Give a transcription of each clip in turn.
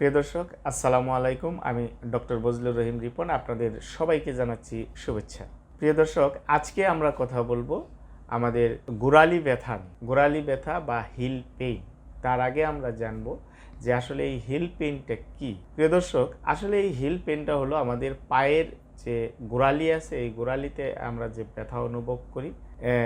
প্রিয় দর্শক, আসসালামু আলাইকুম। আমি ডক্টর বজলুর রহিম রিপন, আপনাদের সবাইকে জানাচ্ছি শুভেচ্ছা। প্রিয় দর্শক, আজকে আমরা কথা বলব আমাদের গোড়ালি ব্যথা গোড়ালি ব্যথা বা হিল পেইন, তার আগে আমরা জানব যে আসলে এই হিল পেইনটা কি। প্রিয় দর্শক, আসলে এই হিল পেইনটা হলো আমাদের পায়ের যে গোড়ালি আছে, এই গোড়ালিতে আমরা যে ব্যথা অনুভব করি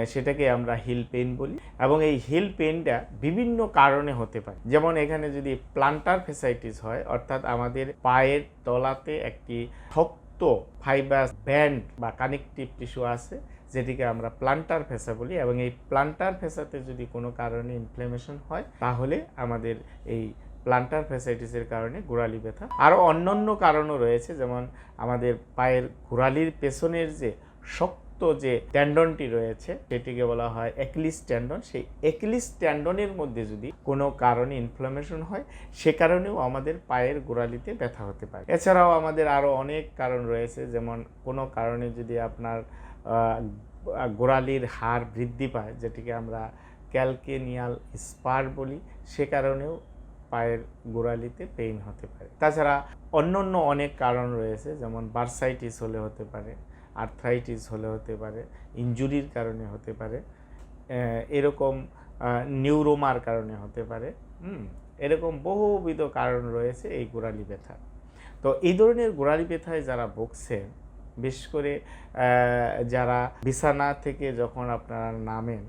সেটাকে আমরা হিল পেন বলি। এবং এই হিল পেইনটা বিভিন্ন কারণে হতে পারে। যেমন এখানে যদি প্লান্টার ফেসাইটিস হয়, অর্থাৎ আমাদের পায়ের তলাতে একটি শক্ত ফাইবার ব্যান্ড বা কানেকটিভ টিস্যু আছে, যেটিকে আমরা প্লান্টার ফেসা বলি। এবং এই প্লান্টার ফেসাতে যদি কোনো কারণে ইনফ্লেমেশন হয়, তাহলে আমাদের এই প্লান্টার ফেসাইটিসের কারণে গোড়ালি ব্যথা। আরও অন্যান্য কারণও রয়েছে, যেমন আমাদের পায়ের গোড়ালির পেছনের যে শক্ত যে ট্যান্ডনটি রয়েছে, সেটিকে বলা হয় একলিস ট্যান্ডন। সেই একলিস ট্যান্ডনের মধ্যে যদি কোনো কারণে ইনফ্লামেশন হয়, সে কারণেও আমাদের পায়ের গোড়ালিতে ব্যথা হতে পারে। এছাড়াও আমাদের আরও অনেক কারণ রয়েছে, যেমন কোনো কারণে যদি আপনার গোড়ালির হার বৃদ্ধি পায়, যেটিকে আমরা ক্যালকেনিয়াল স্পার বলি, সে কারণেও পায়ের গোড়ালিতে পেইন হতে পারে। তাছাড়া অন্য অন্য অনেক কারণ রয়েছে, যেমন বার্সাইটিস হলে হতে পারে আর্থ্রাইটিস হলে হতে পারে ইনজুরির কারণে হতে পারে এরকম নিউরোমার কারণে হতে পারে এরকম বহুবিধ কারণ রয়েছে এই গোড়ালি ব্যথা। তো এই ধরনের গোড়ালি ব্যথায় যারা ভুগছেন বিশেষ করে যারা বিছানা থেকে যখন আপনারা নামেন,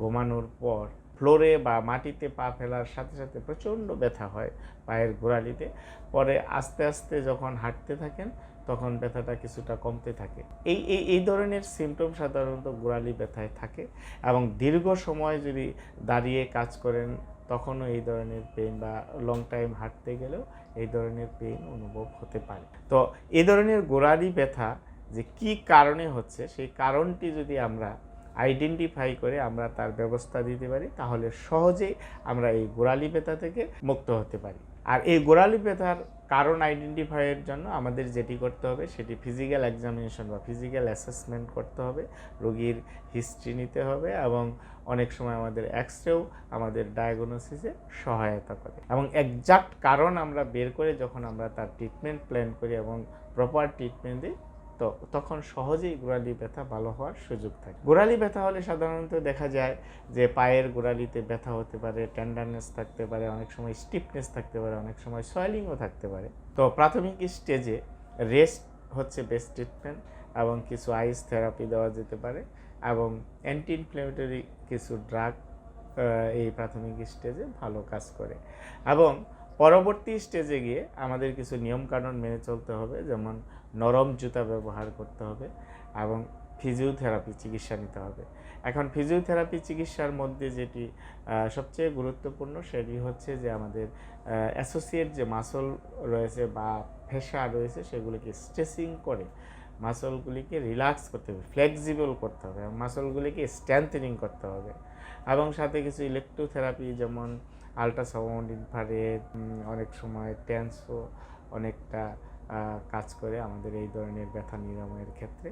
ঘুমানোর পর, ফ্লোরে বা মাটিতে পা ফেলার সাথে সাথে প্রচণ্ড ব্যথা হয় পায়ের গোড়ালিতে, পরে আস্তে আস্তে যখন হাঁটতে থাকেন তখন ব্যথাটা কিছুটা কমতে থাকে। এই এই এই ধরনের সিমটম সাধারণত গোড়ালি ব্যথায় থাকে এবং দীর্ঘ সময় যদি দাঁড়িয়ে কাজ করেন, তখনও এই ধরনের পেইন বা লং টাইম হাঁটতে গেলেও এই ধরনের পেইন অনুভব হতে পারে। তো এই ধরনের গোড়ালি ব্যথা যে কি কারণে হচ্ছে, সেই কারণটি যদি আমরা আইডেন্টিফাই করে আমরা তার ব্যবস্থা দিতে পারি, তাহলে সহজেই আমরা এই গোড়ালি ব্যথা থেকে মুক্ত হতে পারি। আর এই গোড়ালি ব্যথার কারণ আইডেন্টিফাইয়ের জন্য আমাদের যেটি করতে হবে, সেটি ফিজিক্যাল এক্সামিনেশন বা ফিজিক্যাল অ্যাসেসমেন্ট করতে হবে। রোগীর হিস্ট্রি নিতে হবে এবং অনেক সময় আমাদের এক্সরেও আমাদের ডায়াগনোসিসে সহায়তা করে। এবং একজাক্ট কারণ আমরা বের করে যখন আমরা তার ট্রিটমেন্ট প্ল্যান করি এবং প্রপার ট্রিটমেন্ট দিই তো তখন সহজেই গোড়ালি ব্যথা ভালো হওয়ার সুযোগ থাকে। গোড়ালি ব্যথা হলে সাধারণত দেখা যায় যে পায়ের গোড়ালিতে ব্যথা হতে পারে টেন্ডারনেস থাকতে পারে, অনেক সময় স্টিফনেস থাকতে পারে, অনেক সময় সয়েলিংও থাকতে পারে। তো প্রাথমিক স্টেজে রেস্ট হচ্ছে বেস্ট ট্রিটমেন্ট এবং কিছু আইস থেরাপি দেওয়া যেতে পারে এবং অ্যান্টি ইনফ্লেমেটরি কিছু ড্রাগ এই প্রাথমিক স্টেজে ভালো কাজ করে। এবং পরবর্তী স্টেজে গিয়ে আমাদের কিছু নিয়মকানুন মেনে চলতে হবে, যেমন নরম জুতা ব্যবহার করতে হবে এবং ফিজিওথেরাপি চিকিৎসা নিতে হবে। এখন ফিজিওথেরাপি চিকিৎসার মধ্যে যেটি সবচেয়ে গুরুত্বপূর্ণ সেটি হচ্ছে যে আমাদের অ্যাসোসিয়েট যে মাসল রয়েছে বা ফেসা রয়েছে সেগুলিকে স্ট্রেসিং করে মাসলগুলিকে রিল্যাক্স করতে হবে ফ্লেক্সিবল করতে হবে মাসলগুলিকে স্ট্রেংথেনিং করতে হবে। এবং সাথে কিছু ইলেকট্রোথেরাপি যেমন আল্ট্রাসাউন্ড ইনফ্রারেড অনেক সময় টেন্সও অনেকটা কাজ করে আমাদের এই ধরনের ব্যথা নিরাময়ের ক্ষেত্রে।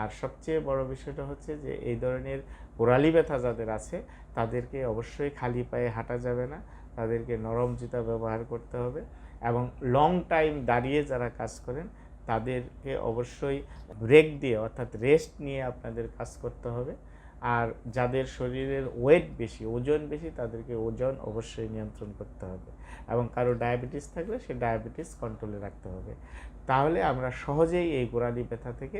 আর সবচেয়ে বড় বিষয়টা হচ্ছে যে, এই ধরনের গোড়ালি ব্যথা যাদের আছে, তাদেরকে অবশ্যই খালি পায়ে হাঁটা যাবে না। তাদেরকে নরম জুতা ব্যবহার করতে হবে এবং লং টাইম দাঁড়িয়ে যারা কাজ করেন, তাদেরকে অবশ্যই ব্রেক দিয়ে অর্থাৎ রেস্ট নিয়ে আপনাদের কাজ করতে হবে। আর যাদের শরীরের ওয়েট বেশি, ওজন বেশি, তাদেরকে ওজন অবশ্যই নিয়ন্ত্রণ করতে হবে এবং কারও ডায়াবেটিস থাকলে সে ডায়াবেটিস কন্ট্রোলে রাখতে হবে। তাহলে আমরা সহজেই এই গোড়ালি ব্যথা থেকে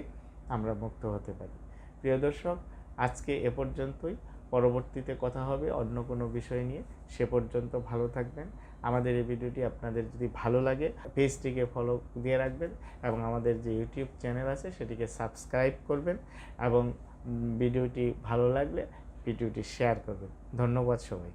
আমরা মুক্ত হতে পারি। প্রিয় দর্শক, আজকে এ পর্যন্তই। পরবর্তীতে কথা হবে অন্য কোনো বিষয় নিয়ে। সে পর্যন্ত ভালো থাকবেন। আমাদের এই ভিডিওটি আপনাদের যদি ভালো লাগে, পেজটিকে ফলো দিয়ে রাখবেন এবং আমাদের যে ইউটিউব চ্যানেল আছে, সেটিকে সাবস্ক্রাইব করবেন এবং ভিডিওটি ভালো লাগলে ভিডিওটি শেয়ার করবেন। ধন্যবাদ সবাই